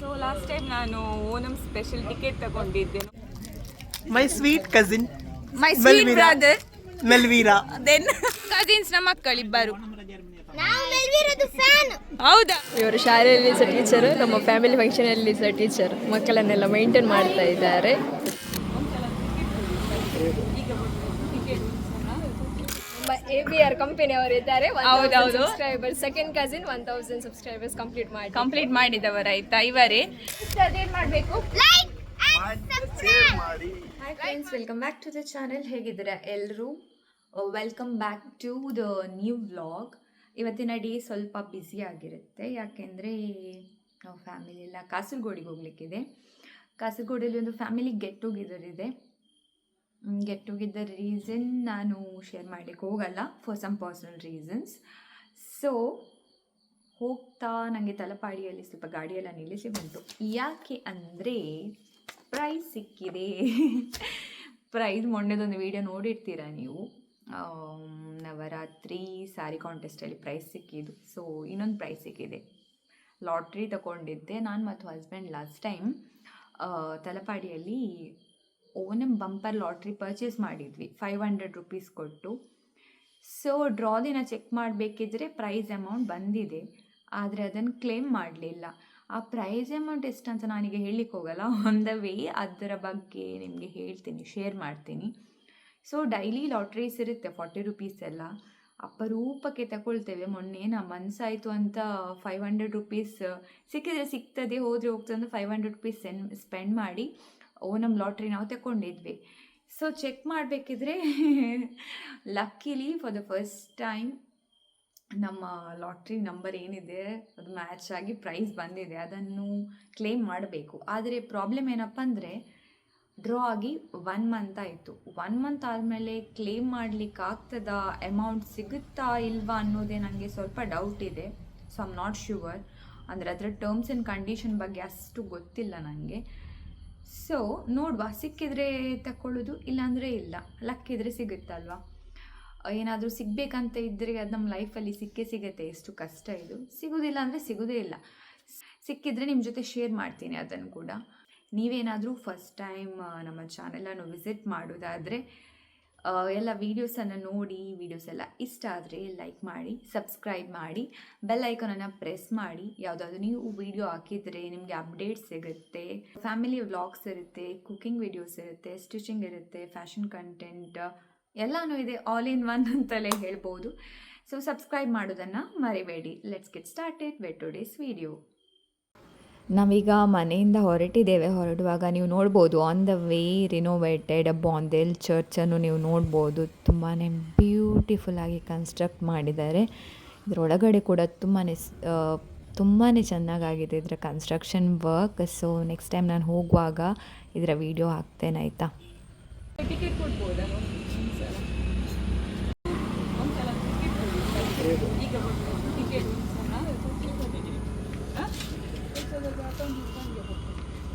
So last time ನಾನು Onam special ticket ತಗೊಂಡಿದ್ದೆ. My sweet cousin my sweet brother. Melvira then cousins ನಮ್ಮ ಮಕ್ಕಳಿಬ್ಬರು ನಾವು ಮೆಲ್ವಿರೋದು ಫ್ಯಾನ್ ಹೌದಾ? ಇವರು ಶಾಲೆಯಲ್ಲಿ ಸಹ ಟೀಚರ್ ನಮ್ಮ ಫ್ಯಾಮಿಲಿ ಫಂಕ್ಷನಲ್ಲಿ ಸಹ ಟೀಚರ್ ಮಕ್ಕಳನ್ನೆಲ್ಲ ಮೈಂಟೈನ್ ಮಾಡ್ತಾ ಇದ್ದಾರೆ. ಎ ಬಿ ಆರ್ ಕಂಪನಿ ಅವರು ಇದ್ದಾರೆ ಹೌದೌದು. Subscriber second cousin one thousand subscribers complete ಮಾಡಿ ಕಂಪ್ಲೀಟ್ ಮಾಡಿದವರಾಯ್ತಾ? ಇವರೇ? ಅದೇನು ಮಾಡಬೇಕು? Like and subscribe hi friends welcome back to the channel ಹೇಗಿದ್ದೀರಾ ಎಲ್ಲರೂ welcome back to the new vlog ಇವತ್ತಿನ ಡೇ ಸ್ವಲ್ಪ ಬ್ಯುಸಿ ಆಗಿರುತ್ತೆ. ಯಾಕೆಂದರೆ ನಾವು ಫ್ಯಾಮಿಲಿ ಎಲ್ಲ ಕಾಸರಗೋಡಿಗೆ ಹೋಗ್ಲಿಕ್ಕಿದೆ. ಕಾಸರಗೋಡಲ್ಲಿ ಒಂದು ಫ್ಯಾಮಿಲಿ ಗೆಟ್ ಟುಗೆದರ್ ಇದೆ. ಗೆಟ್ ಟುಗೆದರ್ ರೀಸನ್ ನಾನು ಶೇರ್ ಮಾಡಲಿಕ್ಕೆ ಹೋಗಲ್ಲ for some personal reasons so ಹೋಗ್ತಾ ನನಗೆ ತಲಪಾಡಿಯಲ್ಲಿ ಸ್ವಲ್ಪ ಗಾಡಿಯೆಲ್ಲ ನಿಲ್ಲಿಸಿ ಬಂತು. ಯಾಕೆ ಅಂದರೆ ಪ್ರೈಸ್ ಸಿಕ್ಕಿದೆ. ಪ್ರೈಸ್ ಮೊನ್ನೆದೊಂದು ವಿಡಿಯೋ ನೋಡಿರ್ತೀರ ನೀವು? ನವರಾತ್ರಿ ಸಾರಿ ಕಾಂಟೆಸ್ಟಲ್ಲಿ ಪ್ರೈಸ್ ಸಿಕ್ಕಿದ್ದು. ಸೊ ಇನ್ನೊಂದು ಪ್ರೈಸ್ ಸಿಕ್ಕಿದೆ. ಲಾಟ್ರಿ ತಗೊಂಡಿದ್ದೆ ನಾನು ಮತ್ತು ಹಸ್ಬೆಂಡ್ ಲಾಸ್ಟ್ ಟೈಮ್ ತಲಪಾಡಿಯಲ್ಲಿ ಓನಮ್ ಬಂಪರ್ ಲಾಟ್ರಿ ಪರ್ಚೇಸ್ ಮಾಡಿದ್ವಿ. ಫೈವ್ ಹಂಡ್ರೆಡ್ ರುಪೀಸ್ ಕೊಟ್ಟು. ಸೊ ಡ್ರಾ ದಿನ ಚೆಕ್ ಮಾಡಬೇಕಿದ್ರೆ ಪ್ರೈಸ್ ಅಮೌಂಟ್ ಬಂದಿದೆ. ಆದರೆ ಅದನ್ನು ಕ್ಲೇಮ್ ಮಾಡಲಿಲ್ಲ. ಆ ಪ್ರೈಸ್ ಅಮೌಂಟ್ ಎಷ್ಟು ಅಂತ ನನಗೆ ಹೇಳಲಿಕ್ಕೆ ಹೋಗಲ್ಲ. ಆನ್ ದ ವೇ ಅದರ ಬಗ್ಗೆ ನಿಮಗೆ ಹೇಳ್ತೀನಿ ಶೇರ್ ಮಾಡ್ತೀನಿ. ಸೊ ಡೈಲಿ ಲಾಟ್ರೀಸ್ ಇರುತ್ತೆ ಫಾರ್ಟಿ ರುಪೀಸ್ ಎಲ್ಲ. ಅಪರೂಪಕ್ಕೆ ತಗೊಳ್ತೇವೆ. ಮೊನ್ನೆ ನಮ್ಮ ಮನಸ್ಸಾಯಿತು ಅಂತ ಫೈವ್ ಹಂಡ್ರೆಡ್ ರುಪೀಸ್ ಸಿಕ್ಕಿದ್ರೆ ಸಿಗ್ತದೆ, ಹೋದರೆ ಹೋಗ್ತದೆ ಅಂತ ಫೈವ್ ಹಂಡ್ರೆಡ್ ರುಪೀಸ್ ಸೆನ್ ಸ್ಪೆಂಡ್ ಮಾಡಿ. ಓ ನಮ್ಮ ಲಾಟ್ರಿ ನಾವು ತಗೊಂಡಿದ್ವಿ so check ಮಾಡಬೇಕಿದ್ರೆ luckily for the first time ನಮ್ಮ ಲಾಟ್ರಿ ನಂಬರ್ ಏನಿದೆ, ಅದು ಮ್ಯಾಚ್ ಆಗಿ ಪ್ರೈಸ್ ಬಂದಿದೆ. ಅದನ್ನು ಕ್ಲೇಮ್ ಮಾಡಬೇಕು. ಆದರೆ ಪ್ರಾಬ್ಲಮ್ ಏನಪ್ಪ ಅಂದರೆ ಡ್ರಾ ಆಗಿ ಒನ್ ಮಂತ್ ಆಯಿತು. ಒನ್ ಮಂತ್ ಆದಮೇಲೆ ಕ್ಲೇಮ್ ಮಾಡಲಿಕ್ಕೆ ಆಗ್ತದಾ ಅಮೌಂಟ್ ಸಿಗುತ್ತಾ ಇಲ್ವಾ ಅನ್ನೋದೇ ನನಗೆ ಸ್ವಲ್ಪ ಡೌಟ್ ಇದೆ. ಸೊ ಐಮ್ ನಾಟ್ ಶ್ಯೂವರ್ ಅಂದರೆ ಅದರ ಟರ್ಮ್ಸ್ ಆ್ಯಂಡ್ ಕಂಡೀಷನ್ ಬಗ್ಗೆ ಅಷ್ಟು ಗೊತ್ತಿಲ್ಲ ನನಗೆ ಸೊ ನೋಡುವ, ಸಿಕ್ಕಿದ್ರೆ ತಗೊಳ್ಳೋದು ಇಲ್ಲಾಂದರೆ ಇಲ್ಲ. ಲಕ್ಕಿದ್ರೆ ಸಿಗುತ್ತಲ್ವಾ? ಏನಾದರೂ ಸಿಗಬೇಕಂತ ಇದ್ದರೆ ಅದು ನಮ್ಮ ಲೈಫಲ್ಲಿ ಸಿಕ್ಕೇ ಸಿಗುತ್ತೆ, ಎಷ್ಟು ಕಷ್ಟ ಇದು. ಸಿಗೋದಿಲ್ಲ ಅಂದರೆ ಸಿಗೋದೇ ಇಲ್ಲ. ಸಿಕ್ಕಿದ್ರೆ ನಿಮ್ಮ ಜೊತೆ ಶೇರ್ ಮಾಡ್ತೀನಿ ಅದನ್ನು ಕೂಡ. ನೀವೇನಾದರೂ ಫಸ್ಟ್ ಟೈಮ್ ನಮ್ಮ ಚಾನೆಲನ್ನು ವಿಸಿಟ್ ಮಾಡೋದಾದರೆ ಎಲ್ಲ ವೀಡಿಯೋಸನ್ನು ನೋಡಿ ವೀಡಿಯೋಸ್ ಎಲ್ಲ ಇಷ್ಟ ಆದರೆ ಲೈಕ್ ಮಾಡಿ ಸಬ್ಸ್ಕ್ರೈಬ್ ಮಾಡಿ ಬೆಲ್ ಐಕಾನನ್ನು ಪ್ರೆಸ್ ಮಾಡಿ. ಯಾವುದಾದ್ರು ನೀವು ವೀಡಿಯೋ ಹಾಕಿದರೆ ನಿಮಗೆ ಅಪ್ಡೇಟ್ಸ್ ಸಿಗುತ್ತೆ. ಫ್ಯಾಮಿಲಿ ವ್ಲಾಗ್ಸ್ ಇರುತ್ತೆ ಕುಕಿಂಗ್ ವೀಡಿಯೋಸ್ ಇರುತ್ತೆ ಸ್ಟಿಚಿಂಗ್ ಇರುತ್ತೆ ಫ್ಯಾಷನ್ ಕಂಟೆಂಟ್ ಎಲ್ಲನೂ ಇದೆ ಆಲ್ ಇನ್ ಒನ್ ಅಂತಲೇ ಹೇಳ್ಬೋದು. ಸೊ ಸಬ್ಸ್ಕ್ರೈಬ್ ಮಾಡೋದನ್ನು ಮರಿಬೇಡಿ. Let's get started with today's video ನಾವೀಗ ಮನೆಯಿಂದ ಹೊರಟಿದ್ದೇವೆ. ಹೊರಡುವಾಗ ನೀವು ನೋಡ್ಬೋದು on the way renovated Bandel ಚರ್ಚನ್ನು ನೀವು ನೋಡ್ಬೋದು. ತುಂಬಾ ಬ್ಯೂಟಿಫುಲ್ಲಾಗಿ ಕನ್ಸ್ಟ್ರಕ್ಟ್ ಮಾಡಿದ್ದಾರೆ. ಇದರೊಳಗಡೆ ಕೂಡ ತುಂಬಾ ತುಂಬಾ ಚೆನ್ನಾಗಾಗಿದೆ ಇದರ construction work so next time ನಾನು ಹೋಗುವಾಗ ಇದರ ವಿಡಿಯೋ ಹಾಕ್ತೇನೆ, ಆಯಿತಾ? ಟಿಕೆಟ್ ಕೊಡ್ಬೋದಾ ಈಗ ಟಿಕೆಟ್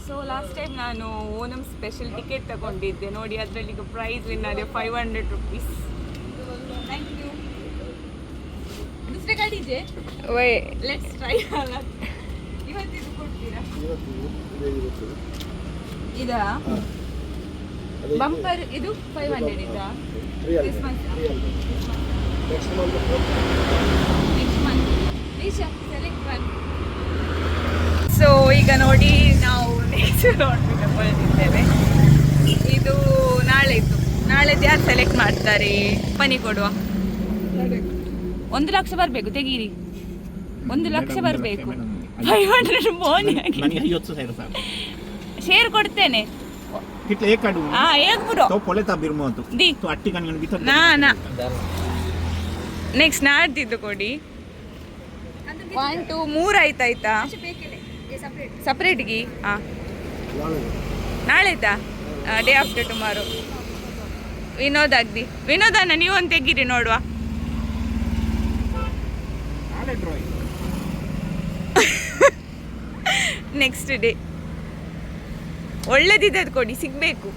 ಸೊ ಲಾಸ್ಟ್ ಟೈಮ್ ನಾನು ಓನಮ್ ಸ್ಪೆಷಲ್ ಟಿಕೆಟ್ ತಗೊಂಡಿದ್ದೆ. ನೋಡಿ ಅದರಲ್ಲಿ ಈಗ ಪ್ರೈಸ್ ವಿನ್ ಆಗಿದೆ five hundred rupees thank you ದುಸರೆ ಗಾಡಿ ಇದೆ. ವೈ ಲೆಟ್ಸ್ ಟ್ರೈ ಇವತ್ತಿದು ಕೊಡ್ತೀರಾ? ಇದಾ ಬಂಪರ್ ಇದು? ಫೈವ್ ಹಂಡ್ರೆಡ್ ಇದಾ ಕ್ರಿಸ್ಮಸ್ ನೆಕ್ಸ್ಟ್ ಮಂತ್ ಸೆಲೆಕ್ಟ್ ಈಗ ನೋಡಿ ನಾವು ನೇಚರ್ ಹೊರಟಿದ್ದೇವೆ ಇದು ನಾಳೆ ಇದ್ದು ನಾಳೆದು ಯಾರು ಸೆಲೆಕ್ಟ್ ಮಾಡ್ತಾರೆ? ಪನಿ ಕೊಡುವ. ಒಂದು ಲಕ್ಷ ಬರಬೇಕು ತೆಗೀರಿ. ಒಂದು ಲಕ್ಷ ಬರಬೇಕು. ಫೈವ್ ಹಂಡ್ರೆಡ್ ಮೋನಿ ಶೇರ್ ಕೊಡ್ತೇನೆ. ನೆಕ್ಸ್ಟ್ ನಾಡ್ದಿದ್ದು ಕೊಡಿ. ಒನ್ ಟು ಮೂರ್ ಆಯ್ತಾಯ್ತಾ? ಸಪ್ರೇಟ್ಗಿ ಹಾಂ ನಾಳೆ. ಆಯ್ತಾ? ಡೇ ಆಫ್ಟರ್ ಟುಮಾರೋ ವಿನೋದ್ ಆಗ್ದಿ ವಿನೋದನ ನೀವು ಒಂದು ತೆಗೀರಿ ನೋಡುವ. ನೆಕ್ಸ್ಟ್ ಡೇ ಒಳ್ಳೇದಿದೆ ಅದು ಕೊಡಿ ಸಿಗಬೇಕು.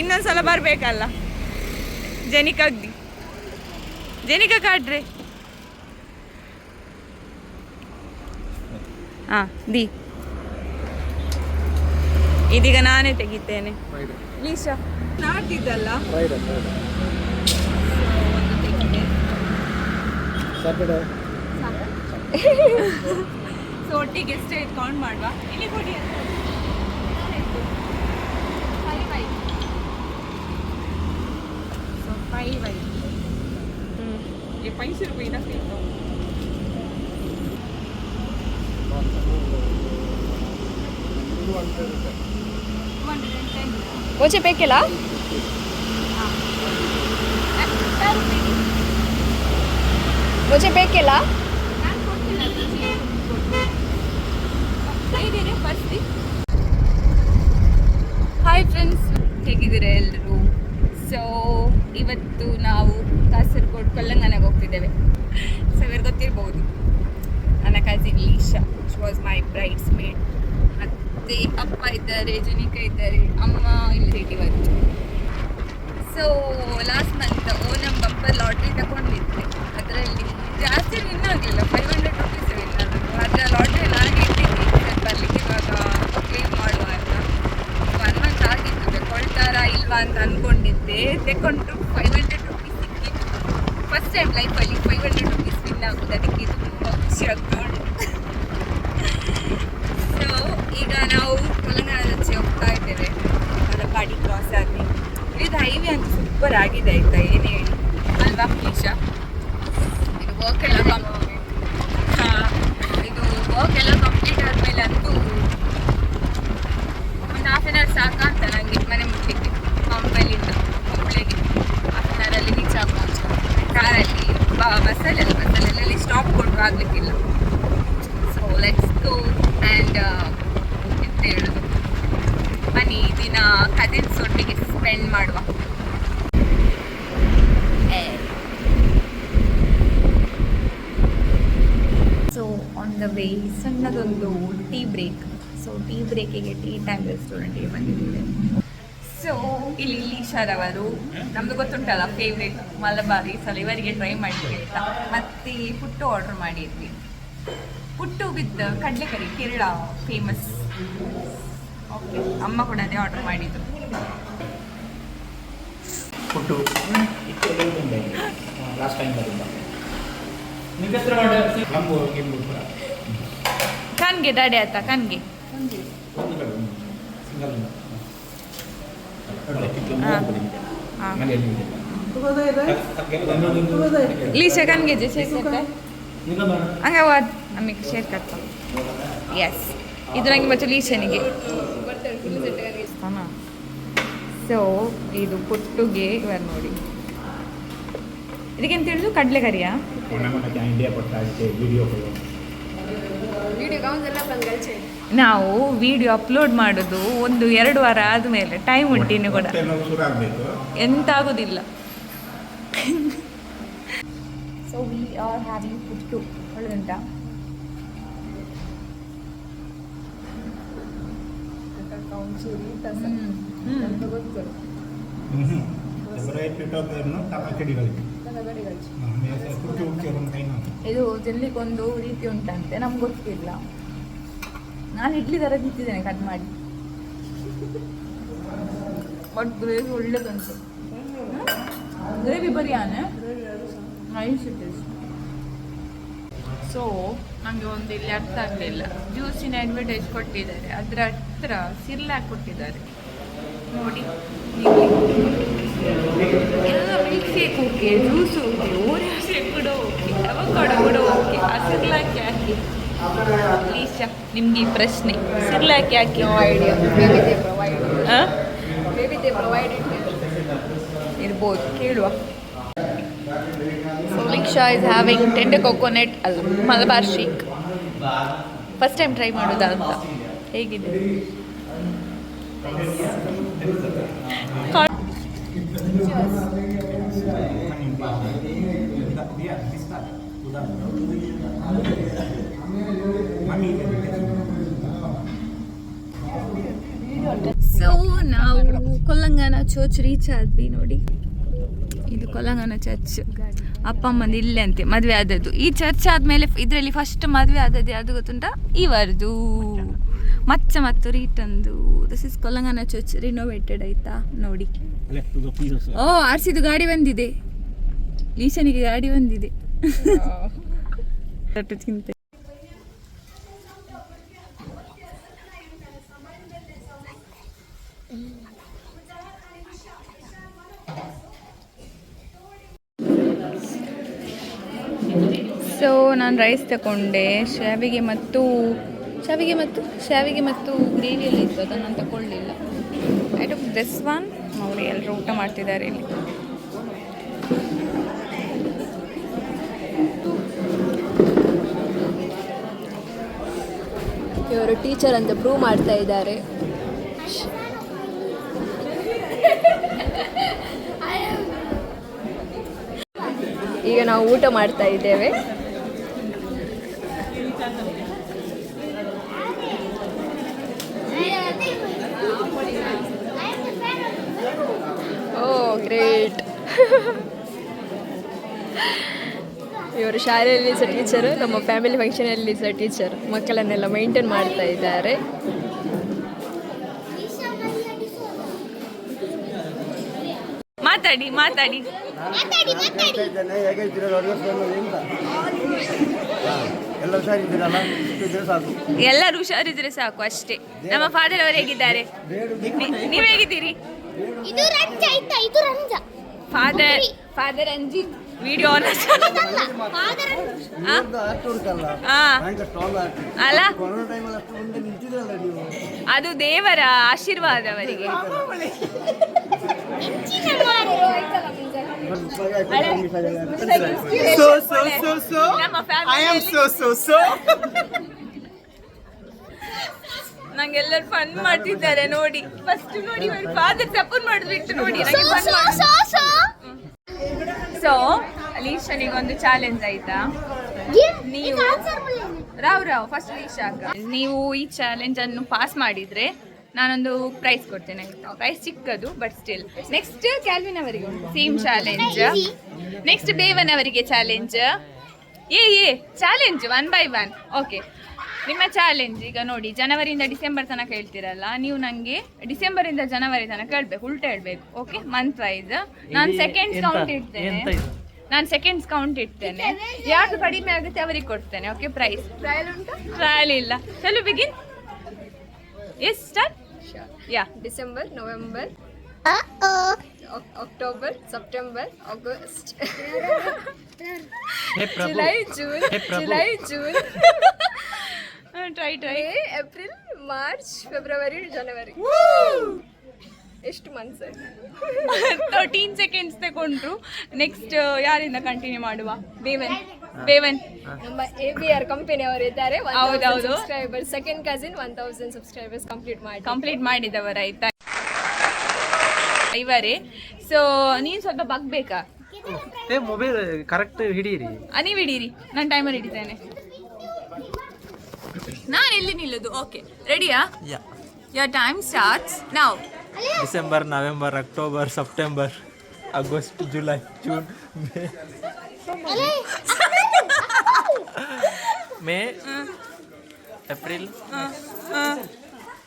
ಇನ್ನೊಂದ್ಸಲ ಬರಬೇಕಲ್ಲ. ಜನಿಕಾಗ್ದಿ ಜನಿಕ ಕಾಡ್ರೆ. ಹಾಂ ದಿ. ಇದೀಗ ನಾನೇ ತೆಗಿತೇನೆ. ಲೀಶಾ ನಾಟಿದ್ದಲ್ಲ? ಸೊ ಒಟ್ಟಿಗೆ ಎಷ್ಟೇ ಕೌಂಟ್ ಮಾಡುವ. ಇಲ್ಲಿ ಕೊಡಿ ಸೊ ಫೈವ್ ಆಯ್ತು ಹ್ಞೂ ಪೈಸೆ ಓಚೆ ಬೇಕಿಲ್ಲ? ಓಚೆ ಬೇಕಿಲ್ಲ? ಹಾಯ್ ಫ್ರೆಂಡ್ಸ್ ಹೇಗಿದ್ದೀರಾ ಎಲ್ಲರೂ ಸೊ ಇವತ್ತು ನಾವು ಕಾಸರಗೋಡು ತೆಲಂಗಾಣಗೆ ಹೋಗ್ತಿದ್ದೇವೆ. ಸೊ ಗೊತ್ತಿರ್ಬೋದು. ನನ್ನ cousin Lisa which was my bridesmaid ಮತ್ತು ಅಪ್ಪ ಇದ್ದಾರೆ, ಜುನಿಕಾ ಇದ್ದಾರೆ, ಅಮ್ಮ ಇಲ್ಲಿ ಬಂತು so last month Onam bumper lottery ತಗೊಂಡಿದ್ದೆ ಅದರಲ್ಲಿ ಜಾಸ್ತಿ ವಿನ್ ಆಗಲಿಲ್ಲ ಫೈವ್ ಹಂಡ್ರೆಡ್ ರುಪೀಸ್ ವಿನ್ ಆದರು. ಆದರೆ ಲಾಟ್ರಿ ನಾನು ಇಟ್ಟಿದ್ದೆ ಬರಲಿಕ್ಕೆ ಇವಾಗ ಕ್ಲೇಮ್ ಮಾಡುವ ಅಂತ. ಒನ್ ಮಂತ್ ಆಗಿತ್ತು ತಗೊಳ್ತಾರಾ ಇಲ್ವಾ ಅಂತ ಅಂದ್ಕೊಂಡಿದ್ದೆ ತಗೊಂಡು ಫೈವ್ ಹಂಡ್ರೆಡ್ ರುಪೀಸ್ ಸಿಕ್ಕಿತ್ತು. ಫಸ್ಟ್ ಟೈಮ್ ಲೈಫಲ್ಲಿ ಫೈವ್ ಹಂಡ್ರೆಡ್ ರುಪೀಸ್ ವಿನ್ ಆಗೋದು ಅದಕ್ಕೆ ತುಂಬ ಖುಷಿ ಆಗ್ತಾ ಉಂಟು ಸೊ ಈಗ ನಾವು ತೆಲಂಗಾಣದ ಆಚೆ ಹೋಗ್ತಾ ಇದ್ದೇವೆ ಮಲಪಾಡಿ ಕ್ರಾಸ್ ಆಗಿ ಇದು ಹೈವೇ ಅಂತ ಸೂಪರ್ ಆಗಿದೆ ಆಯ್ತಾ ಏನೇ ಹೇಳಿ ಅಲ್ವಾ ಈಶಾ ಇದು ವರ್ಕ್ ಎಲ್ಲ ಕಂಪ್ಲೀಟ್ ಇದು ವರ್ಕ್ ಎಲ್ಲ ಕಂಪ್ಲೀಟ್ ಆದಮೇಲೆ ಅಂತೂ ಒಂದು ಹಾಫ್ ಆನ್ ಅವರ್ ಸಾಕ ಅಂತ ನನಗೆ ಮನೆ ಮುಟ್ಲಿಕ್ಕೆ ಪಂಪಲ್ಲಿಂದ ಹುಬ್ಳಿಗೆ ಹಾಫ್ ಆನ್ ಅವರಲ್ಲಿ ರೀಚ್ ಆಗ್ಬೋದು ಕಾರಲ್ಲಿ ಬಸ್ಸಲ್ಲೆಲ್ಲ ಬಸ್ಸಲ್ಲೆಲ್ಲ ಸ್ಟಾಪ್ ಕೊಟ್ಟರು ಆಗಲಿಕ್ಕಿಲ್ಲ ಸೊ ಲೆಟ್ಸ್ ಗೋ ಆ್ಯಂಡ್ ಎಂತ ಹೇಳೋದು ಬನ್ನಿ ಈ ದಿನ ಕಸಿನ್ಸ್ ಒಟ್ಟಿಗೆ ಸ್ಪೆಂಡ್ ಮಾಡುವ ಸೊ ಆನ್ ಈ ಸಣ್ಣದೊಂದು ಟೀ ಬ್ರೇಕ್ ಸೊ ಟೀ ಬ್ರೇಕಿಗೆ ಟೀ ಟೈಮ್ ರೆಸ್ಟೋರೆಂಟಿಗೆ ಬಂದಿದ್ದೇವೆ. ಸೊ ಇಲ್ಲಿ ಲೀಶಾರವರು ನಮ್ದು ಗೊತ್ತುಂಟಲ್ಲ ಫೇವ್ರೇಟ್ ಮಲಬಾರಿ ಸಲ ಇವರಿಗೆ ಟ್ರೈ ಮಾಡಿದ್ವಿ ಅಂತ. ಮತ್ತೆ ಪುಟ್ಟು ಆರ್ಡರ್ ಮಾಡಿದ್ವಿ. ಪುಟ್ಟು ವಿತ್ ಕಡಲೆಕರಿ ಕೇರಳ ಫೇಮಸ್ ಓಕೆ ಅಮ್ಮ ಕೂಡ ಅದೇ ಆರ್ಡರ್ ಮಾಡಿದ್ರು. ಪುಟ್ಟು. ಲಾಸ್ಟ್ ಟೈಮ್ ಕಣ್ಗೆ ಡಾಡಿ ಆಯ್ತಾ ಕಣ್ಗೆ? ಲೀಸೆ ಕಣ್ಗೆ ಜೆ ಶೇರ್ ಕರ್ತೆ ನಮಗೆ ಶೇರ್ ಕರ್ತ ಎಸ್ ಇದು ನಂಗೆ ಮತ್ತು ಲೀಸೆನಿಗೆ. ಸೋ ಇದು ಪುಟ್ಟುಗೆ ಇವರು ನೋಡಿ. ಇದಕ್ಕೆ ಅಂತ ಕಡಲೆ ಕರಿಯಾ ನಾವು ವಿಡಿಯೋ ಅಪ್ಲೋಡ್ ಮಾಡೋದು ಒಂದು ಎರಡು ವಾರ ಆದಮೇಲೆ ಟೈಮ್ ಉಂಟಿನ ಕೂಡ. ಎಂತ ಆಗೋದಿಲ್ಲ so we are having food to ಹ್ಞೂ ಗೊತ್ತು ಇದು ತಿನ್ಲಿಕ್ಕೊಂದು ರೀತಿ ಉಂಟಂತೆ ನಮ್ಗೆ ಗೊತ್ತಿಲ್ಲ. ನಾನು ಇಡ್ಲಿ ಥರ ತಿಂತಿದ್ದೇನೆ ಕಟ್ ಮಾಡಿ. ಬಟ್ ಗ್ರೇವಿ ಒಳ್ಳೇದುಂಟು. ಗ್ರೇವಿ ಬರಿಯಾನೆ? ನೈಸ್ ಇಟ್ ಇಸ್ ಸೊ ನನಗೆ ಒಂದು ಇಲ್ಲಿ ಅರ್ಥ ಆಗಲಿಲ್ಲ. ಜ್ಯೂಸಿನ ಅಡ್ವರ್ಟೈಸ್ ಕೊಟ್ಟಿದ್ದಾರೆ. ಅದರ ಹತ್ರ ಸಿರ್ಲಾಕ್ ಕೊಟ್ಟಿದ್ದಾರೆ. ನೋಡಿ ಓಕೆ ಓರಿಯೋ ಶೇಕ್ ಕೂಡ ಓಕೆ. ಅವಕಾಡೋ ಕೂಡ ಓಕೆ. ಆ ಸಿರ್ಲಾಕ್ ಯಾಕೆ ಲೀಶಾ ನಿಮ್ಗೆ ಈ ಪ್ರಶ್ನೆ. ಸಿರ್ಲಾಕ್ ಯಾಕೆ ಐಡಿಯಾ ಮೇಬಿ ದೇ ಪ್ರೊವೈಡ್ ಆ? ಮೇಬಿ ದೇ ಪ್ರೊವೈಡ್ ಇಟ್ ಇರ್ಬೋದು. ಕೇಳುವ. ಸೊ ರಿಕ್ಷಾ ಇಸ್ ಹ್ಯಾವಿಂಗ್ ಟೆಂಡರ್ ಕೊಕೊನೆಟ್ ಅಲ್ಲ Malabar shake first time try ಮಾಡೋದಾ ಅಂತ ಹೇಗಿದೆ ಸೊ ನಾವು ಚರ್ಚ್ ರೀಚ್ ಆದ್ವಿ ನೋಡಿ. ಇದು ಕೊಲ್ಲಂಗಾನ ಚರ್ಚ್ ಅಪ್ಪ ಅಮ್ಮನ ಇಲ್ಲೇ ಅಂತೆ, ಮದುವೆ ಆದದ್ದು. ಈ ಚರ್ಚ್ ಆದಮೇಲೆ ಇದರಲ್ಲಿ ಫಸ್ಟ್ ಮದುವೆ ಆದದ್ದು ಯಾವುದು ಗೊತ್ತುಂಟ? ಇವರದು. ಮಚ್ಚ ಮತ್ತು ರೀಟಂದು. ದಿಸ್ ಇಸ್ ಕೊಲಂಗನ ಚರ್ಚ್ ರಿನೋವೇಟೆಡ್ ಆಯ್ತಾ? ನೋಡಿ. ಓ ಆರ್ಸಿದು ಗಾಡಿ ಬಂದಿದೆ. ಈಶನಿಗೆ ಗಾಡಿ ಬಂದಿದೆ. ಸೊ ನಾನು ರೈಸ್ ತಗೊಂಡೆ ಶಾವಿಗೆ ಮತ್ತು ಶಾವಿಗೆ ಮತ್ತು ಶಾವಿಗೆ ಮತ್ತು ಗ್ರೇವಿಯಲ್ಲಿ ಇತ್ತು ಅದನ್ನು ನಾನು ತಗೊಳ್ಳಿಲ್ಲ ಐ ಟುಕ್ ದಿಸ್ ಒನ್ ನೋಡಿ ಎಲ್ಲರೂ ಊಟ ಮಾಡ್ತಿದ್ದಾರೆ ಇಲ್ಲಿ. ಇವರು ಟೀಚರ್ ಅಂತ ಪ್ರೂವ್ ಮಾಡ್ತಾ ಇದ್ದಾರೆ. ಈಗ ನಾವು ಊಟ ಮಾಡ್ತಾ ಇದ್ದೇವೆ ಓ ಗ್ರೇಟ್ ಇವರು ಶಾಲೆಯಲ್ಲಿ ಸಹ ಟೀಚರ್ ನಮ್ಮ ಫ್ಯಾಮಿಲಿ ಫಂಕ್ಷನಲ್ಲಿ ಸಹ ಟೀಚರ್ ಮಕ್ಕಳನ್ನೆಲ್ಲ ಮೈಂಟೈನ್ ಮಾಡ್ತಾ ಇದ್ದಾರೆ. ಮಾತಾಡಿ ಮಾತಾಡಿ. ಎಲ್ಲರೂ ಹುಷಾರಿದ್ರೆ ಸಾಕು ಅಷ್ಟೇ. ನಮ್ಮ ಫಾದರ್ ಅವರು ಹೇಗಿದ್ದಾರೆ? ನೀವ್ ಹೇಗಿದ್ದೀರಿ? ಇದು ರಂಜ ಆಯ್ತಾ? ಇದು ರಂಜ. Father father Anjith video on father ಅಲ್ಲ? ಕೊರೋನಾ ಟೈಮಲ್ಲಿ ಅಷ್ಟು ಮುಂದೆ ನಿಂತಿದ್ರಲ್ಲ ನೀವು? ಅದು ದೇವರ ಆಶೀರ್ವಾದ ಅವರಿಗೆ. ನಮ್ಮ ಫ್ಯಾಮಿಲಿ. ನಂಗೆಲ್ಲರೂ ಫನ್ ಮಾಡ್ತಿದ್ದಾರೆ ನೋಡಿ. ಫಸ್ಟ್ ನೋಡಿ ಇವರು ಫಾದರ್ ಸಪೋರ್ಟ್ ಮಾಡಿಬಿಟ್ಟು ನೋಡಿ ಸೋ ಅಲೀಶನಿಗೆ ಒಂದು ಚಾಲೆಂಜ್ ಆಯ್ತಾ? ನೀವು ರಾವ್ ರಾವ್ ಫಸ್ಟ್ ಲೀಶಾಕ ನೀವು ಈ ಚಾಲೆಂಜ್ ಅನ್ನು ಪಾಸ್ ಮಾಡಿದ್ರೆ ನಾನೊಂದು ಪ್ರೈಸ್ ಕೊಡ್ತೇನೆ ಆಯ್ತಾ? ಪ್ರೈಸ್ ಚಿಕ್ಕದು ಬಟ್ ಸ್ಟಿಲ್ ನೆಕ್ಸ್ಟ್ ಕ್ಯಾಲ್ವಿನ್ ಅವರಿಗೆ ಉಂಟು. ಸೇಮ್ ಚಾಲೆಂಜ್ ನೆಕ್ಸ್ಟ್ ಬೇವನ್ ಅವರಿಗೆ ಚಾಲೆಂಜ್ ಏ ಏ challenge one by one okay ನಿಮ್ಮ ಚಾಲೆಂಜ್ ಈಗ ನೋಡಿ ಜನವರಿಯಿಂದ ಡಿಸೆಂಬರ್ ತನಕ ಹೇಳ್ತೀರಲ್ಲ ನೀವು ನನಗೆ ಡಿಸೆಂಬರಿಂದ ಜನವರಿ ತನಕ ಹೇಳ್ಬೇಕು ಉಲ್ಟ ಹೇಳ್ಬೇಕು ಓಕೆ ಮಂತ್ ವೈಸ್ ನಾನು ಸೆಕೆಂಡ್ಸ್ ಕೌಂಟ್ ಇಡ್ತೇನೆ. ನಾನು ಸೆಕೆಂಡ್ಸ್ ಕೌಂಟ್ ಇಡ್ತೇನೆ. ಯಾರು ಕಡಿಮೆ ಆಗುತ್ತೆ ಅವರಿಗೆ ಕೊಡ್ತೇನೆ ಓಕೆ ಪ್ರೈಸ್ ಟ್ರಯಲ್ ಉಂಟು? ಟ್ರಯಲ್ ಇಲ್ಲ. ಚಲೋ begin yes start yeah December November October September August July June July June try try April March February January. ಎಷ್ಟು ಮಂತ್ಸ್ ತರ್ಟೀನ್ ಸೆಕೆಂಡ್ಸ್ ತಗೊಂಡ್ರು. ನೆಕ್ಸ್ಟ್ ಯಾರಿಂದ ಕಂಟಿನ್ಯೂ ಮಾಡುವ? ಬೇವನ್ ಬೇವನ್ ನಮ್ಮ ಎ ಬಿ ಆರ್ ಕಂಪನಿ ಅವರು ಇದ್ದಾರೆ. ಹೌದೌದು. Subscriber second cousin one thousand subscribers complete ಮಾಡಿ. ಕಂಪ್ಲೀಟ್ ಮಾಡಿದವರು ಆಯ್ತಾ? ಇವರೇ ಸೊ ನೀನು ಸ್ವಲ್ಪ ಬಗ್ಬೇಕಾ ಮೊಬೈಲ್ ಕರೆಕ್ಟ್ ಹಿಡೀರಿ. ನೀವು ನೀವ್ ಹಿಡೀರಿ. ನಾನು ಟೈಮರ್ ಹಿಡಿತೇನೆ. ನಾನು ಎಲ್ಲಿ ನಿಲ್ಲೋದು? ಓಕೆ ರೆಡಿಯಾ ಯಾ? ಯಾ ಟೈಮ್ ಸ್ಟಾರ್ಟ್ಸ್ ನಾವು December November October September August July June May May April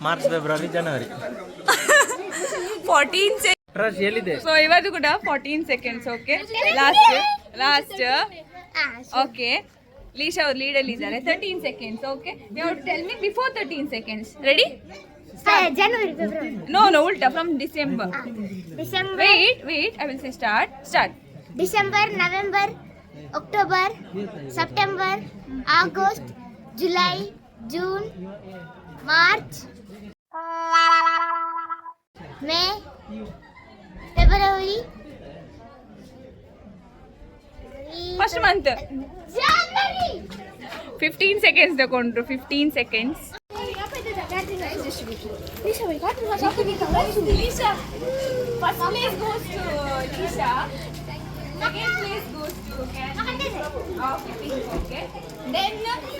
March February January fourteen rush ಎಲ್ಲಿದೆ? ಸೊ ಇವತ್ತು ಕೂಡ fourteen seconds okay last last okay Lisa ಅವ್ರು ಲೀಡಲ್ಲಿ ಇದ್ದಾರೆ ತರ್ಟೀನ್ ಸೆಕೆಂಡ್ಸ್ ಓಕೆ ನೀವು tell me before thirteen seconds ready January February no no ಉಲ್ಟಾ from December December wait wait I will say start start December November October September August July June March May February first month January fifteen seconds ತಗೊಂಡ್ರು fifteen seconds Lisa, first place goes to Lisa. Second place goes to Okay, please, okay. Then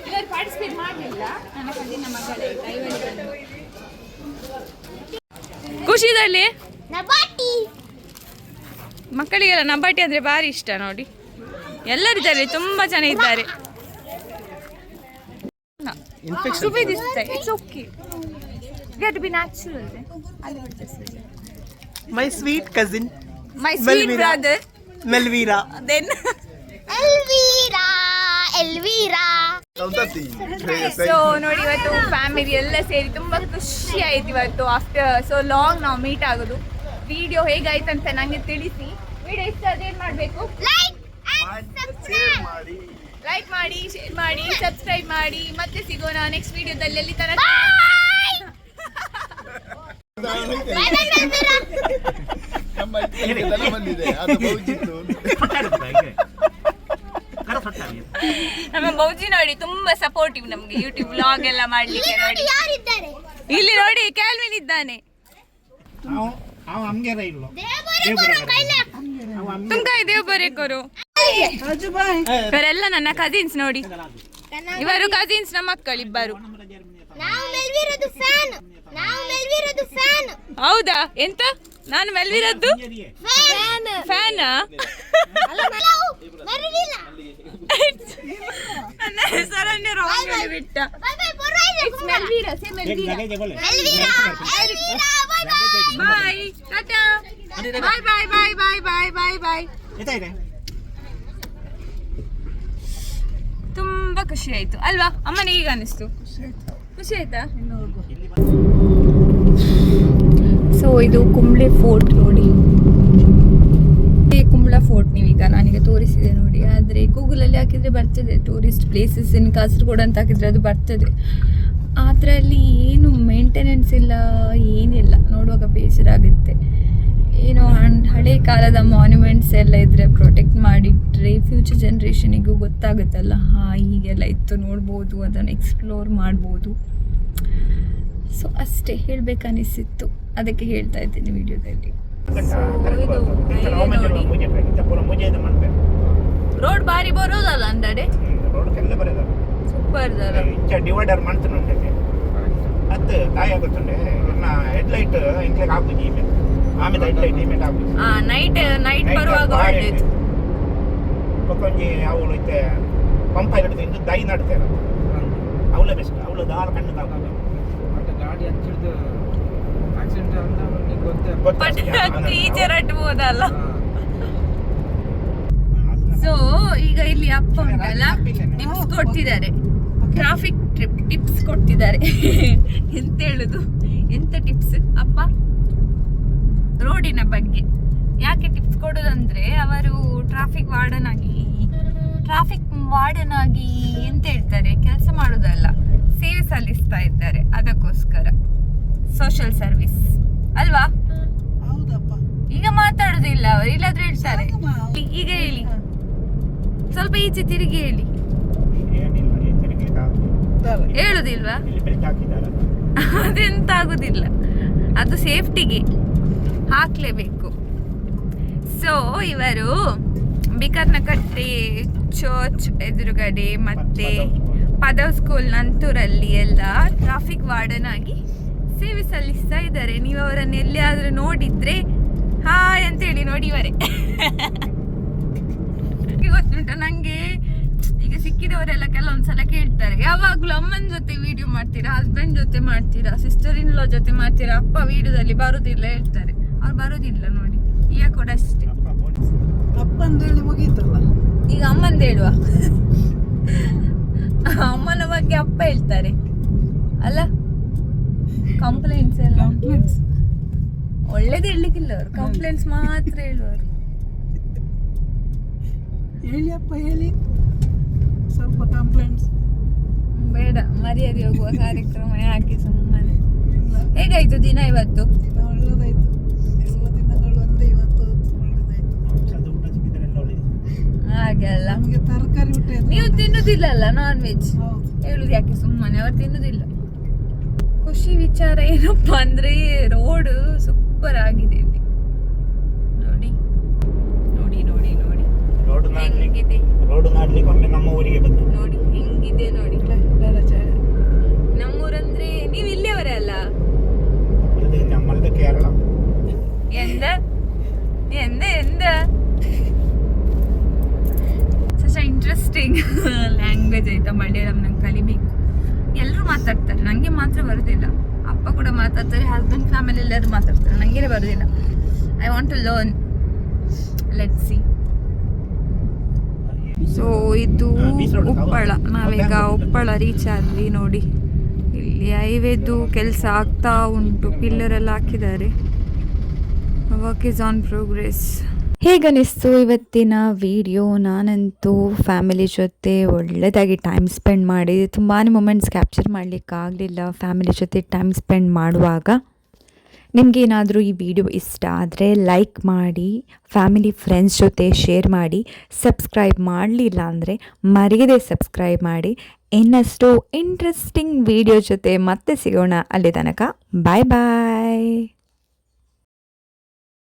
ಇವರು participate ಮಾಡಲಿಲ್ಲ. ನನ್ನ ಕಲ್ಲಿನ ಮಗಳೇ ಖುಷಿದಲ್ಲಿ? ಮಕ್ಕಳಿಗೆಲ್ಲ ನಬಾಟಿ ಅಂದರೆ ಭಾರಿ ಇಷ್ಟ ನೋಡಿ. ಎಲ್ಲರಿದ್ದಾರೆ ತುಂಬ ಜನ ಇದ್ದಾರೆ. Be natural. Then. I'll do this way. My sweet cousin, my sweet Melvira. Brother Melvira. Then Elvira Elvira so ನೋಡಿ ಇವತ್ತು ಫ್ಯಾಮಿಲಿ ಎಲ್ಲ ಸೇರಿ ತುಂಬಾ ಖುಷಿ ಆಯ್ತು ಇವತ್ತು ಆಫ್ಟರ್ ಸೊ ಲಾಂಗ್ ನಾವು ಮೀಟ್ ಆಗೋದು ವಿಡಿಯೋ ಹೇಗಾಯ್ತು ಅಂತ ನನಗೆ ತಿಳಿಸಿ ವಿಡಿಯೋ ಇಷ್ಟ ಅದೇನ್ ಮಾಡಬೇಕು ಲೈಕ್ ಸಬ್ಸ್ಕ್ರೈಬ್ ಮಾಡಿ ಲೈಕ್ ಮಾಡಿ ಶೇರ್ ಮಾಡಿ ಸಬ್ಸ್ಕ್ರೈಬ್ ಮಾಡಿ. ಮತ್ತೆ ಸಿಗೋಣ ನೆಕ್ಸ್ಟ್ ವಿಡಿಯೋದಲ್ಲಿ ಎಲ್ಲಿ ತರ ನಮ್ಮ ಬಂದಿದೆ ಅದು ಬೌಜಿತ್ತು ನಮ್ಮ ಬೌಜಿ ನೋಡಿ ತುಂಬಾ ಸಪೋರ್ಟಿವ್ ನಮ್ಗೆ. ಯೂಟ್ಯೂಬ್ ವ್ಲಾಗ್ ಎಲ್ಲ ಮಾಡ್ಲಿಕ್ಕೆ ನೋಡಿ ಇಲ್ಲಿ ನೋಡಿ ಕ್ಯಾಲ್ವಿನ್ ಇದ್ದಾನೆ. ಅವ ಇಲ್ಲ. ದೇವ್ ಬರೇಕೋರು ಇವರೆಲ್ಲ ನನ್ನ ಕಸಿನ್ಸ್ ನೋಡಿ. ಇವರು ಕಸಿನ್ಸ್ನ ಮಕ್ಕಳಿಬ್ಬರು. ನಾವು ಮೆಲ್ವಿರೋದು ಫ್ಯಾನ್ ನಾವು ಮೆಲ್ವಿರೋದು ಫ್ಯಾನ್ ಹೌದಾ? ಎಂತ? ನಾನು ಮೆಲ್ವಿರದ್ದು ಫ್ಯಾನ್ ನನ್ನ ಹೆಸರನ್ನೇ ರಾಂಗ್ ಬಿಟ್ಟ. ಬಾಯ್ ಬಾಯ್ ಬಾಯ್ ಬಾಯ್ ಬಾಯ್ ಬಾಯ್ ಬಾಯ್ ಬಾಯ್ ತುಂಬಾ ಖುಷಿ ಆಯ್ತು. ಅಲ್ವಾ? ಅಮ್ಮನಿಗೆ ಈಗ ಅನಿಸ್ತು? ಖುಷಿ ಆಯ್ತಾ? ಸೊ ಇದು ಕುಂಬ್ಳೆ ಫೋರ್ಟ್ ನೋಡಿ. ಕುಂಬ್ಳ ಫೋರ್ಟ್ ನೀವೀಗ ನಾನೀಗ ತೋರಿಸಿದೆ ನೋಡಿ. ಆದರೆ ಗೂಗಲಲ್ಲಿ ಹಾಕಿದರೆ ಬರ್ತದೆ. ಟೂರಿಸ್ಟ್ ಪ್ಲೇಸಸ್ ಇನ್ ಕಾಸರಗೋಡು ಅಂತ ಹಾಕಿದರೆ ಅದು ಬರ್ತದೆ. ಅದರಲ್ಲಿ ಏನು ಮೇಂಟೆನೆನ್ಸ್ ಇಲ್ಲ, ಏನಿಲ್ಲ. ನೋಡುವಾಗ ಬೇಸರ ಆಗುತ್ತೆ ಏನೋ ಹಳೆ ಕಾಲದ ಮಾನ್ಯುಮೆಂಟ್ಸ್ ಎಲ್ಲ ಇದ್ದರೆ ಪ್ರೊಟೆಕ್ಟ್ ಮಾಡಿಟ್ರೆ ಫ್ಯೂಚರ್ ಜನ್ರೇಷನಿಗೂ ಗೊತ್ತಾಗುತ್ತಲ್ಲ? ಹಾಂ ಹೀಗೆಲ್ಲ ಇತ್ತು ನೋಡ್ಬೋದು ಅದನ್ನು ಎಕ್ಸ್ಪ್ಲೋರ್ ಮಾಡ್ಬೋದು. ಸೊ ಅಷ್ಟೇ ಹೇಳಬೇಕನ್ನಿಸಿತ್ತು. ಅದಕ್ಕೆ ಹೇಳ್ತಾ ಇದ್ದೀನಿ ವಿಡಿಯೋದಲ್ಲಿ. ರೋಡ್ ಬಾರಿ ಬರೋದಲ್ಲ ಅಂದಡೆ ಸೂಪರ್ ಡಿವೈಡರ್ ಮಾಡ್ತಾನೆ ಅದು ಕಾಯಿ ಆಗುತ್ತಂಡೆ ಇನ್ನ ಹೆಡ್ಲೈಟ್ ಇಂಕ್ಲೆಗ್ ಹಾಕುದು ಇಮೇಲ್ ಆಮೇಲೆ ಹೆಡ್ಲೈಟ್ ಇಮೇಲ್ ಹಾಕುದು ಆ ನೈಟ್ ನೈಟ್ ಬರುವಾಗ ಒಳ್ಳೇದು. ಪಕ್ಕೊಂಜಿ ಅವಳು ಇತ್ತೆ ಪಂಪ ಇರುತ್ತೆ ಇಂದು ದೈ ನಡ್ತಾರೆ ಅವಳ ಬೆಸ್ಟ್ ಅವಳು ದಾರ ಕಣ್ಣು ತಾಗ ಗಾಡಿ ಹಚ್ಚಿಡ್ದು ಆಕ್ಸಿಡೆಂಟ್ ಅಂತ ನಿಂಗೆ ಗೊತ್ತೇ ಟೀಚರ್ ಅಟ್ಬೋದಲ್ಲ ಸೊ ಈಗ ಇಲ್ಲಿ ಅಪ್ಪ ಉಂಟಲ್ಲ ಟಿಪ್ಸ್ ಕೊಡ್ತಿದ್ದಾರೆ. ಟ್ರಾಫಿಕ್ ಟ್ರಿಪ್ ಟಿಪ್ಸ್ ಕೊಡ್ತಿದ್ದಾರೆ. ಎಂತ ಹೇಳುದು? ಎಂತ ಟಿಪ್ಸ್ ಅಪ್ಪ? ರೋಡಿನ ಬಗ್ಗೆ. ಯಾಕೆ ಟಿಪ್ಸ್ ಕೊಡೋದಂದ್ರೆ ಅವರು ಟ್ರಾಫಿಕ್ ವಾರ್ಡನ್ ಆಗಿ ಟ್ರಾಫಿಕ್ ವಾರ್ಡನ್ ಆಗಿ ಎಂತ ಹೇಳ್ತಾರೆ? ಕೆಲಸ ಮಾಡೋದಲ್ಲ ಸೇವೆ ಸಲ್ಲಿಸ್ತಾ ಇದ್ದಾರೆ. ಅದಕ್ಕೋಸ್ಕರ ಸೋಷಿಯಲ್ ಸರ್ವಿಸ್ ಅಲ್ವಾ? ಹೌದಪ್ಪ. ಈಗ ಮಾತಾಡುದಿಲ್ಲ ಅವರು ಇಲ್ಲಾದ್ರೆ ಹೇಳ್ತಾರೆ. ಈಗ ಹೇಳಿ. ಸ್ವಲ್ಪ ಈಚೆ ತಿರುಗಿ ಹೇಳಿ. ಹೇಳುದಿಲ್ವಾ? ಅದೆಂತ ಆಗುದಿಲ್ಲ. ಅದು ಸೇಫ್ಟಿಗೆ ಹಾಕ್ಲೇಬೇಕು. ಸೊ ಇವರು ಬಿಕರ್ನಕಟ್ಟೆ ಚರ್ಚ್ ಎದುರುಗಡೆ ಮತ್ತೆ ಪದವ್ ಸ್ಕೂಲ್ ನಂತೂರಲ್ಲಿ ಎಲ್ಲ ಟ್ರಾಫಿಕ್ ವಾರ್ಡನ್ ಆಗಿ ಸೇವೆ ಸಲ್ಲಿಸ್ತಾ ಇದ್ದಾರೆ. ನೀವು ಅವರನ್ನು ಎಲ್ಲಿಯಾದ್ರೂ ನೋಡಿದ್ರೆ ಹಾಯ್ ಅಂತ ಹೇಳಿ ನೋಡಿ ಇವರೇ. ಗೊತ್ತುಂಟ ನಂಗೆ? ಈಗ ಸಿಕ್ಕಿದವರೆಲ್ಲ ಕೆಲವೊಂದ್ಸಲ ಕೇಳ್ತಾರೆ. ಯಾವಾಗಲೂ ಅಮ್ಮನ ಜೊತೆ ವಿಡಿಯೋ ಮಾಡ್ತೀರಾ ಹಸ್ಬೆಂಡ್ ಜೊತೆ ಮಾಡ್ತೀರಾ ಸಿಸ್ಟರ್ ಇನ್ ಲಾ ಜೊತೆ ಮಾಡ್ತೀರಾ, ಅಪ್ಪ ವಿಡಿಯೋದಲ್ಲಿ ಬರುದಿಲ್ಲ ಹೇಳ್ತಾರೆ. ಅವ್ರು ಬರೋದಿಲ್ಲ ನೋಡಿ. ಈಗ ಕೂಡ ಅಷ್ಟೇ. ಅಪ್ಪ ಹೇಳಿ ಮುಗೀತಲ್ಲ? ಈಗ ಅಮ್ಮಂದು ಹೇಳುವ. ಅಮ್ಮನ ಬಗ್ಗೆ ಅಪ್ಪ ಹೇಳ್ತಾರೆ. ಅಲ್ಲ ಕಂಪ್ಲೇಂಟ್ಸ್ ಎಲ್ಲ. ಕಂಪ್ಲೇಂಟ್ಸ್ ಒಳ್ಳೇದು ಹೇಳಲಿಕ್ಕಿಲ್ಲ ಅವರು. ಕಂಪ್ಲೇಂಟ್ಸ್ ಮಾತ್ರ ಹೇಳುವರು ಹೇಳಿ ಅಪ್ಪ ಹೇಳಿ. ಸ್ವಲ್ಪ ಕಂಪ್ಲೇಂಟ್ಸ್ ಬೇಡ ಮರ್ಯಾದೆ ಹೋಗುವ ಕಾರ್ಯಕ್ರಮ ಯಾಕೆ ಸುಮ್ಮನೆ? ಹೇಗಾಯ್ತು ದಿನ ಇವತ್ತು? ಒಳ್ಳೇದಾಯ್ತು. ಒಳ್ಳೆದು ಹಾಗೆ ಅಲ್ಲ ನಮಗೆ ತರಕಾರಿ ಊಟ ಇದ್ರೆ ನೀವು ತಿನ್ನುದಿಲ್ಲಲ್ಲ ನಾನ್ ವೆಜ್ ಹೌದು. ಹೇಳುದು ಯಾಕೆ ಸುಮ್ಮನೆ ಅವ್ರು ತಿನ್ನುದಿಲ್ಲ. ಖುಷಿ ವಿಚಾರ ಏನಪ್ಪಾ ಅಂದ್ರೆ ರೋಡ್ ಸೂಪರ್ ಆಗಿದೆ ಇಲ್ಲಿ. ನೋಡಿ ನೋಡಿ ನೋಡಿ ನೋಡಿ. ರೋಡ್ ನಾಡ್ಲಿಕ್ಕೆ ಹೆಂಗಿದೆ? ರೋಡ್ ನಾಡ್ಲಿಕ್ಕೆ ಒಮ್ಮೆ ನಮ್ಮ ಊರಿಗೆ ಬಂದು ನೋಡಿ ಹೆಂಗಿದೆ ನೋಡಿ. ಬೇಡ ಚಾಯ ನಮ್ಮೂರಂದ್ರೆ ನೀವು ಇಲ್ಲಿಯವರೇ ಅಲ್ಲ? ಇದು ನಮ್ಮಲ್ದ ಕೇರಳ. ಎಂದ? ಎಂದ ಎಂದ? ಇಂಟ್ರೆಸ್ಟಿಂಗ್ ಲ್ಯಾಂಗ್ವೇಜ್ ಆಯ್ತಾ ಮಲಯಾಳಂ ನಂಗೆ ಕಲಿಬೇಕು ಎಲ್ಲರೂ ಮಾತಾಡ್ತಾರೆ ನನಗೆ ಮಾತ್ರ ಬರೋದಿಲ್ಲ. ಅಪ್ಪ ಕೂಡ ಮಾತಾಡ್ತಾರೆ ಹಸ್ಬೆಂಡ್ ಫ್ಯಾಮಿಲಿ ಎಲ್ಲರೂ ಮಾತಾಡ್ತಾರೆ ನನಗೇ ಬರೋದಿಲ್ಲ. I want to learn let see so ಇದು ಉಪ್ಪಳ. ನಾವೀಗ ಉಪ್ಪಳ ರೀಚ್ ಆದ್ವಿ ನೋಡಿ. ಇಲ್ಲಿ ಹೈವೇದು ಕೆಲಸ ಆಗ್ತಾ ಉಂಟು. ಪಿಲ್ಲರ್ ಎಲ್ಲ ಹಾಕಿದ್ದಾರೆ. ವರ್ಕ್ ಇಸ್ ಆನ್ ಪ್ರೋಗ್ರೆಸ್ ಹೇಗನಿಸ್ತು ಇವತ್ತಿನ ವಿಡಿಯೋ ನಾನಂತೂ ಫ್ಯಾಮಿಲಿ ಜೊತೆ ಒಳ್ಳೆಯದಾಗಿ ಟೈಮ್ ಸ್ಪೆಂಡ್ ಮಾಡಿ ತುಂಬಾ ಮೂಮೆಂಟ್ಸ್ ಕ್ಯಾಪ್ಚರ್ ಮಾಡಲಿಕ್ಕಾಗಲಿಲ್ಲ ಫ್ಯಾಮಿಲಿ ಜೊತೆ ಟೈಮ್ ಸ್ಪೆಂಡ್ ಮಾಡುವಾಗ. ನಿಮಗೇನಾದರೂ ಈ ವಿಡಿಯೋ ಇಷ್ಟ ಆದರೆ ಲೈಕ್ ಮಾಡಿ ಫ್ಯಾಮಿಲಿ ಫ್ರೆಂಡ್ಸ್ ಜೊತೆ ಶೇರ್ ಮಾಡಿ ಸಬ್ಸ್ಕ್ರೈಬ್ ಮಾಡಲಿಲ್ಲ ಅಂದರೆ ಮರೆಯದೆ ಸಬ್ಸ್ಕ್ರೈಬ್ ಮಾಡಿ. ಇನ್ನಷ್ಟು ಇಂಟ್ರೆಸ್ಟಿಂಗ್ ವಿಡಿಯೋ ಜೊತೆ ಮತ್ತೆ ಸಿಗೋಣ ಅಲ್ಲಿ ತನಕ. ಬಾಯ್ ಬಾಯ್